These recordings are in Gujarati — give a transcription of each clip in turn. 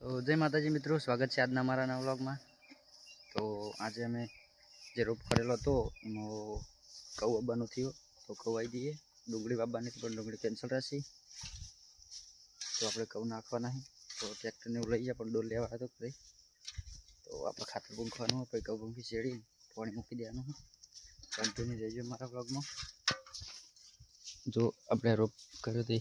તો જય માતાજી મિત્રો, સ્વાગત છે આજના મારા નવા વ્લોગમાં. તો આજે અમે જે રોપ કરેલો હતો એમાં કૌ બાબાનો થયો. તો આવી દઈએ ડુંગળી બાબાની પણ ડુંગળી કેન્સલ રહેશે તો આપણે કઉ નાખવાના છે તો ટ્રેક્ટરને એવું લઈ જાય પણ ડોલ લેવા હતો ભાઈ તો આપણે ખાતર ભૂંખવાનું પછી કૌ ભૂંખી શેડી પાણી મૂકી દેવાનું કન્ટિન્યુ રહેજો મારા વ્લોગમાં. જો આપણે રોપ કર્યો તે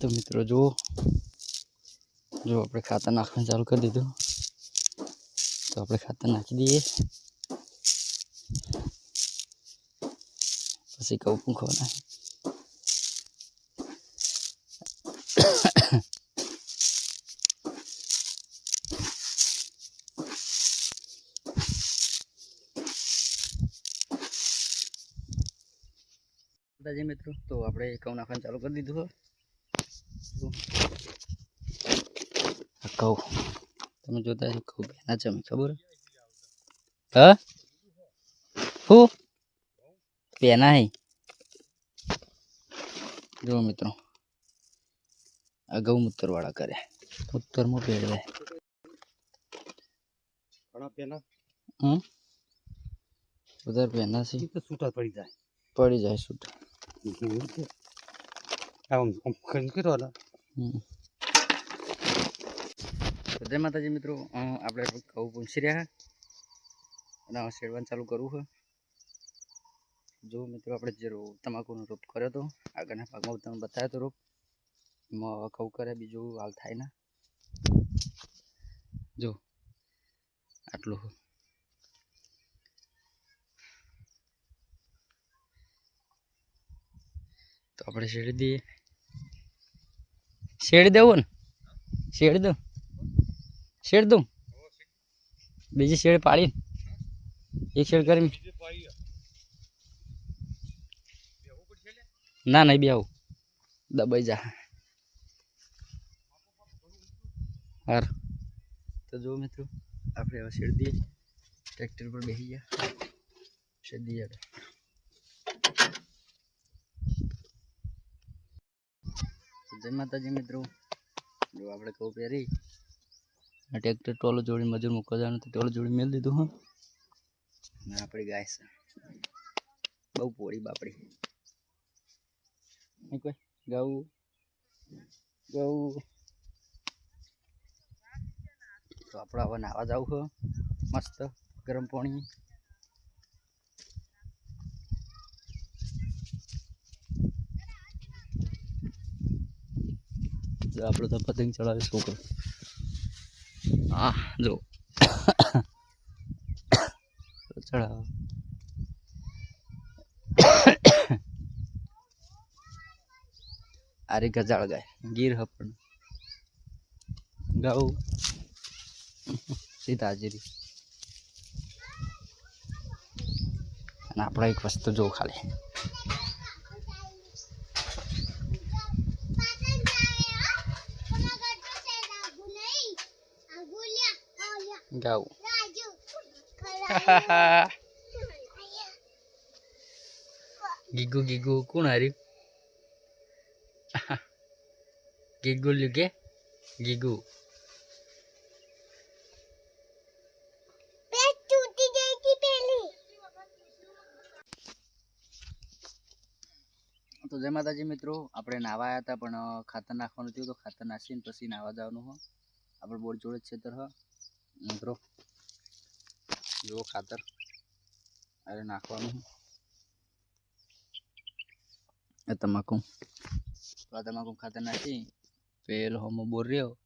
તો મિત્રો જુઓ. જો આપણે ખાતર નાખવાનું ચાલુ કરી દીધું. તો આપણે ખાતર નાખી દઈએ. પછી કહું પૂંખવાના દાદાજી મિત્રો, તો આપણે કઉ નાખવાનું ચાલુ કરી દીધું કહું તમે જોતા છો કહું બેના છે ખબર હા હું પેના હે જો મિત્રો આ ગૌમૂત્ર વાળા કરે મૂત્રમાં પેડવે ઘણા પેલા હમ બધા પેના છે તો છૂટા પડી જાય પડી જાય છૂટ આમ આમ કરી કરો ને હમ. તો જય માતાજી મિત્રો આપણે ઘઉં પૂછી રહ્યા અને શેડવાનું ચાલુ કરવું છે જો મિત્રો, આપણે જે તમાકુનો રોપ કર્યો હતો આગળના ભાગમાં તમે બતાવ્યો હતો રોપ. એમાં ઘઉં કરે, બીજું હાલ થાય ના. જો, આટલું તો આપણે શેડી દઈએ. શેડી દેવું ને? શેડ દઉં? શેડ દઉં? બીજી શેડ પાડી એક શેડ કરી ના, નહીં બે આવું. દબાઈ જા. હાર. તો જો મિત્રો, આપણે હવે શેડ દઈએ ટ્રેક્ટર પર બેસી ગયા. શેડ દઈએ આપણે. તો જય માતાજી મિત્રો. જો આપણે કહું પહેરી. આ ટ્રેક્ટર ટોલો જોડી મજૂર મૂકવા જવાનું તો ટોલો જોડી મેળ દીધું હું. ને આપણી ગાય છે. બહુ પોળી બાપડી. કોઈ? ગૌ. ગૌ. તો આપણે હવે નાવા જવું છે. મસ્ત ગરમ પાણી. આપણે તો પતંગ ચડાવે છોકરો. આ જો. ચડાવો. આરી ગજાળ ગાય. ગીર હપણ ગાઉ. સીધા હાજરી. અને આપણે એક વસ્તુ જો ખાલી. ગાઉ ગીગુ ગીગુ કોણ હાર્યું ગીગુ લ્યુ કે ગીગુ તો જય માતાજી મિત્રો આપણે નાવા આવ્યા હતા પણ અ, ખાતર નાખવાનું થયું તો ખાતર નાખીને પછી નાવા જવાનું હો. આપણે બોર જોડે જ છેતર હ. મિત્રો, જુઓ ખાતર. અરે, નાખવાનું. આ તમાકુ. આ તમાકુ ખાતર નાખી પેલો હોમો બોર રહ્યો.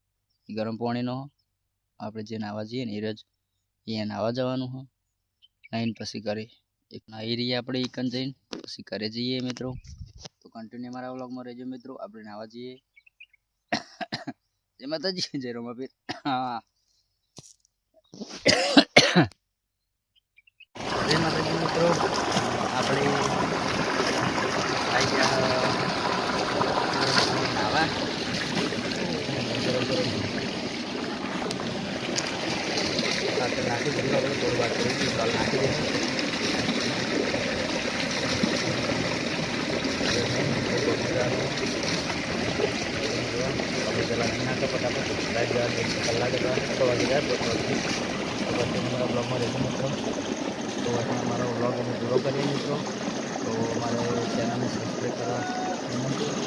ગરમ પાણીનો આપણે જે નાવા જઈએ ને, એ જ એ નાવા જવાનું હો. નાઈન પછી કરે. એક નાહી રહીએ આપણે ઈકન જઈને, પછી ઘરે જઈએ મિત્રો. તો કન્ટિન્યુ મારા વ્લોગમાં રહેજો મિત્રો. આપણે નાવા જઈએ. જય માતાજી, જય રોમાપીર. હા. મિત્રો આપણે આવી ગયા નાવા સાથે નાખી દીધું આપણે થોડી વાર કરી દીધું કાલ નાખી દઈશું આપણે લાઈટ જવા કલાક જવા છ વાગે જાય તો પછી અમારા બ્લોગમાં રહેજો મિત્રો તો પછી મારો બ્લોગ અમે પૂરો કરીએ મિત્રો તો મારે ચેનલને સબસ્ક્રાઈબ કરવા